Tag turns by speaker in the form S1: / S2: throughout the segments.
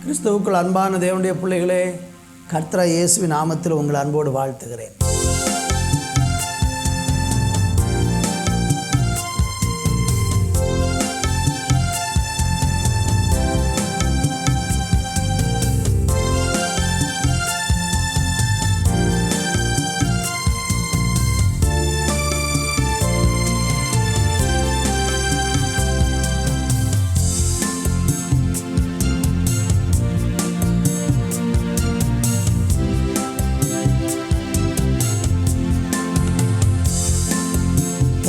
S1: கிறிஸ்துவுக்குள் அன்பான தேவனுடைய பிள்ளைகளே கர்த்தரா இயேசுவின் நாமத்தில் உங்கள் அன்போடு வாழ்த்துகிறேன்.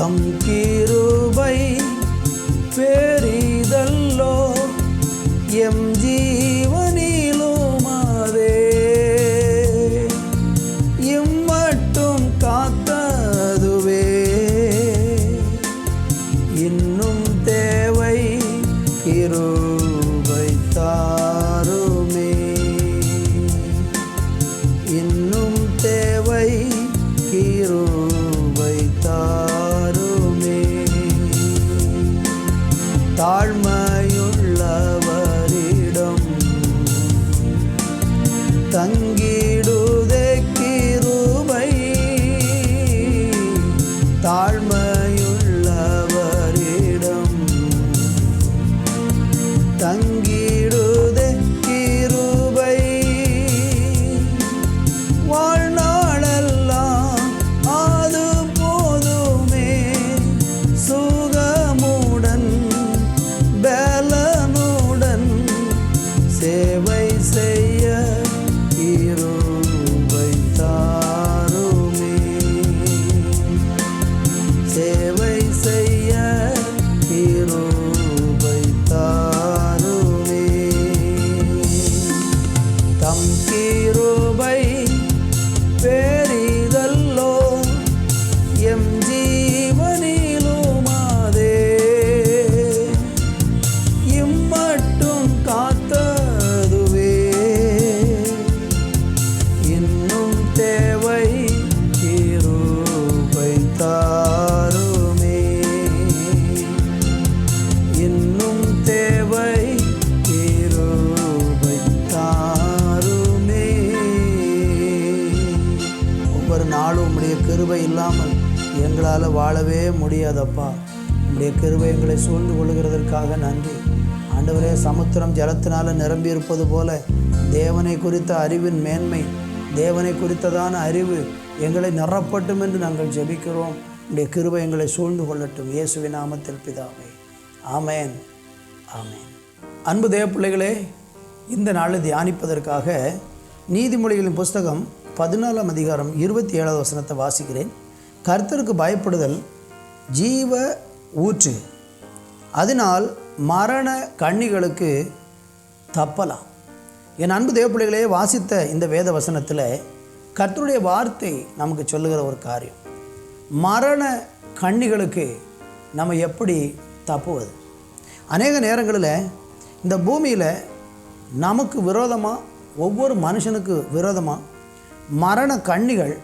S1: தம் கிருபை பெரிதல்லோ எம் Darma ஒவ்வொரு நாளும் உம்முடைய கிருபை இல்லாமல் எங்களால் வாழவே முடியாதப்பா. உம்முடைய கிருபை எங்களை சூழ்ந்து கொள்கிறதற்காக நன்றி. ஆண்டவரே சமுத்திரம் ஜலத்தினால் நிரம்பி இருப்பது போல தேவனை குறித்த அறிவின் மேன்மை தேவனை குறித்ததான அறிவு எங்களை நிறப்பட்டும் என்று நாங்கள் ஜெபிக்கிறோம். உடைய கிருபை எங்களை சூழ்ந்து கொள்ளட்டும். இயேசுவி நாமத்தில் பிதாவை. ஆமேன். ஆமேன். அன்பு தேவ பிள்ளைகளே இந்த நாளில் தியானிப்பதற்காக நீதிமொழிகளின் புஸ்தகம் பதினாலாம் அதிகாரம் இருபத்தி ஏழாவது வசனத்தை வாசிக்கிறேன். கர்த்தருக்கு பயப்படுதல் ஜீவ ஊற்று. அதனால் மரண கண்ணிகளுக்கு தப்பலாம். என் அன்பு தேவப்பிள்ளைகளே வாசித்த இந்த வேத வசனத்தில் கர்த்தருடைய வார்த்தை நமக்கு சொல்லுகிற ஒரு காரியம். மரண கண்ணிகளுக்கு நம்ம எப்படி தப்புவது அநேக நேரங்களில் இந்த பூமியில் நமக்கு விரோதமாக ஒவ்வொரு மனுஷனுக்கு விரோதமாக மரண கண்ணிகள்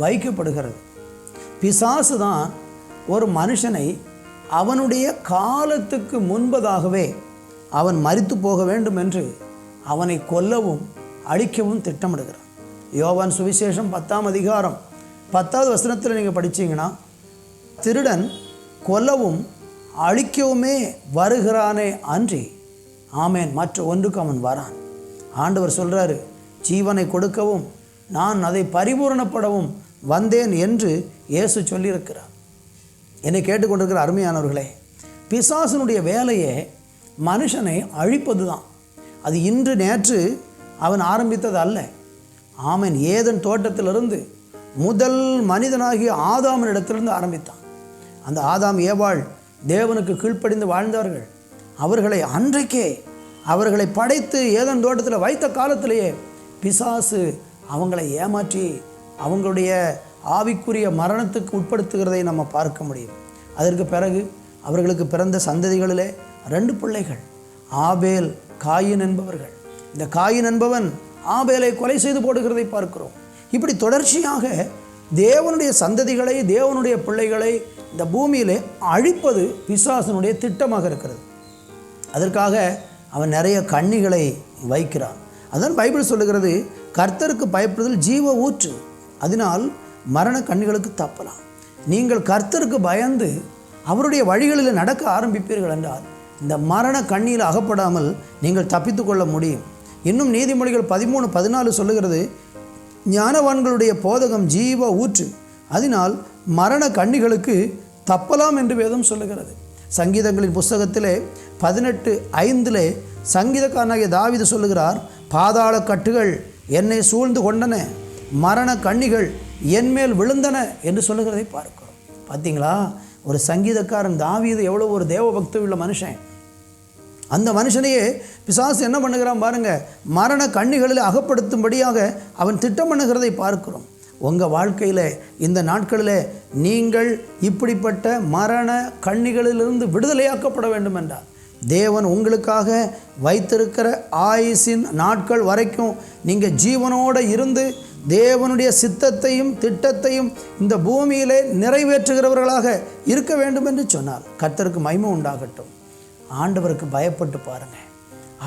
S1: வைக்கப்படுகிறது. பிசாசு தான் ஒரு மனுஷனை அவனுடைய காலத்துக்கு முன்பதாகவே அவன் மறித்து போக வேண்டும் என்று அவனை கொல்லவும் அழிக்கவும் திட்டமிடுகிறான் யோவான் சுவிசேஷம் பத்தாம் அதிகாரம் பத்தாவது வசனத்தில் நீங்கள் படிச்சீங்கன்னா திருடன் கொல்லவும் அழிக்கவுமே வருகிறானே அன்றி ஆமேன் மற்ற ஒன்றுக்கு அவன் வரான். ஆண்டவர் சொல்கிறாரு ஜீவனை கொடுக்கவும் நான் அதை பரிபூரணப்படவும் வந்தேன் என்று இயேசு சொல்லியிருக்கிறார். என்னை கேட்டுக்கொண்டிருக்கிற அருமையானவர்களே பிசாசனுடைய வேலையே மனுஷனை அழிப்பது தான் அது இன்று நேற்று அவன் ஆரம்பித்தது அல்ல. ஆமன் ஏதன் தோட்டத்திலிருந்து முதல் மனிதனாகிய ஆதாமனிடத்திலிருந்து ஆரம்பித்தான். அந்த ஆதாம் ஏவாள் தேவனுக்கு கீழ்ப்படிந்து வாழ்ந்தார்கள். அவர்களை அன்றைக்கே அவர்களை படைத்து ஏதன் தோட்டத்தில் வைத்த காலத்திலேயே பிசாசு அவங்களை ஏமாற்றி அவங்களுடைய ஆவிக்குரிய மரணத்துக்கு உட்படுத்துகிறதை நம்ம பார்க்க முடியும். அதற்கு பிறகு அவர்களுக்கு பிறந்த சந்ததிகளிலே ரெண்டு பிள்ளைகள் ஆபேல் காயின் என்பவர்கள். இந்த காயின் என்பவன் ஆபேலை கொலை செய்து போடுகிறதை பார்க்கிறோம். இப்படி தொடர்ச்சியாக தேவனுடைய சந்ததிகளை தேவனுடைய பிள்ளைகளை இந்த பூமியிலே அழிப்பது பிசாசனுடைய திட்டமாக இருக்கிறது. அதற்காக அவன் நிறைய கண்ணிகளை வைக்கிறான். அதான் பைபிள் சொல்லுகிறது கர்த்தருக்கு பயப்படுதல் ஜீவ ஊற்று. அதனால் மரண கண்ணிகளுக்கு தப்பலாம். நீங்கள் கர்த்தருக்கு பயந்து அவருடைய வழிகளில் நடக்க ஆரம்பிப்பீர்கள் என்றால் இந்த மரண கண்ணியில் அகப்படாமல் நீங்கள் தப்பித்துக்கொள்ள முடியும். இன்னும் நீதிமொழிகள் பதிமூணு பதினாலு சொல்லுகிறது ஞானவான்களுடைய போதகம் ஜீவ ஊற்று. அதனால் மரண கண்ணிகளுக்கு தப்பலாம் என்று வேதம் சொல்லுகிறது. சங்கீதங்களின் புஸ்தகத்திலே பதினெட்டு ஐந்திலே சங்கீதக்காரனாகிய தாவிது சொல்லுகிறார் பாதாள கட்டுகள் என்னை சூழ்ந்து கொண்டன. மரண கண்ணிகள் என்மேல் விழுந்தன என்று சொல்லுகிறதை பார்க்கிறோம். பார்த்தீங்களா? ஒரு சங்கீதக்காரன் தாவீது எவ்வளோ ஒரு தேவ பக்தி உள்ள மனுஷன். அந்த மனுஷனையே பிசாசு என்ன பண்ணுகிறான் பாருங்க மரண கண்ணிகளில் அகப்படுத்தும்படியாக அவன் திட்டம் பண்ணுகிறதை பார்க்கிறோம். உங்கள் வாழ்க்கையில் இந்த நாட்களில் நீங்கள் இப்படிப்பட்ட மரண கண்ணிகளிலிருந்து விடுதலையாக்கப்பட வேண்டும் என்றார் தேவன் உங்களுக்காக வைத்திருக்கிற ஆயுசின் நாட்கள் வரைக்கும் நீங்கள் ஜீவனோடு இருந்து தேவனுடைய சித்தத்தையும் திட்டத்தையும் இந்த பூமியிலே நிறைவேற்றுகிறவர்களாக இருக்க வேண்டும் என்று சொன்னார். கர்த்தருக்கு மைமை உண்டாகட்டும். ஆண்டவருக்கு பயப்பட்டு பாருங்கள்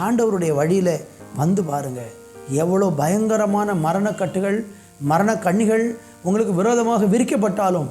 S1: ஆண்டவருடைய வழியில் வந்து பாருங்கள் எவ்வளோ பயங்கரமான மரணக்கட்டுகள் மரணக்கண்ணிகள் உங்களுக்கு விரோதமாக விரிக்கப்பட்டாலும்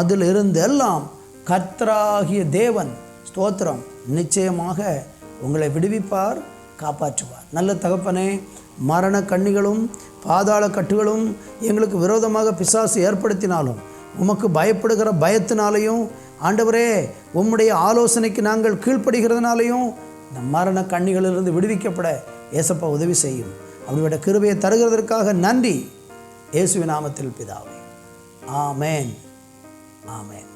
S1: அதிலிருந்தெல்லாம் கர்த்தராகிய தேவன் ஸ்தோத்திரம். நிச்சயமாக உங்களை விடுவிப்பார் காப்பாற்றுவார். நல்ல தகப்பனே மரண கண்ணிகளும் பாதாள கட்டுகளும் எங்களுக்கு விரோதமாக பிசாசு ஏற்படுத்தினாலும் உமக்கு பயப்படுகிற பயத்தினாலையும் ஆண்டவரே உம்முடைய ஆலோசனைக்கு நாங்கள் கீழ்ப்படுகிறதுனாலையும் இந்த மரண கண்ணிகளிலிருந்து விடுவிக்கப்பட ஏசப்பா உதவி செய்யும். அவருடைய கிருபையை தருகிறதற்காக நன்றி. இயேசுவின் நாமத்தில் பிதாவே. ஆமேன். ஆமேன்.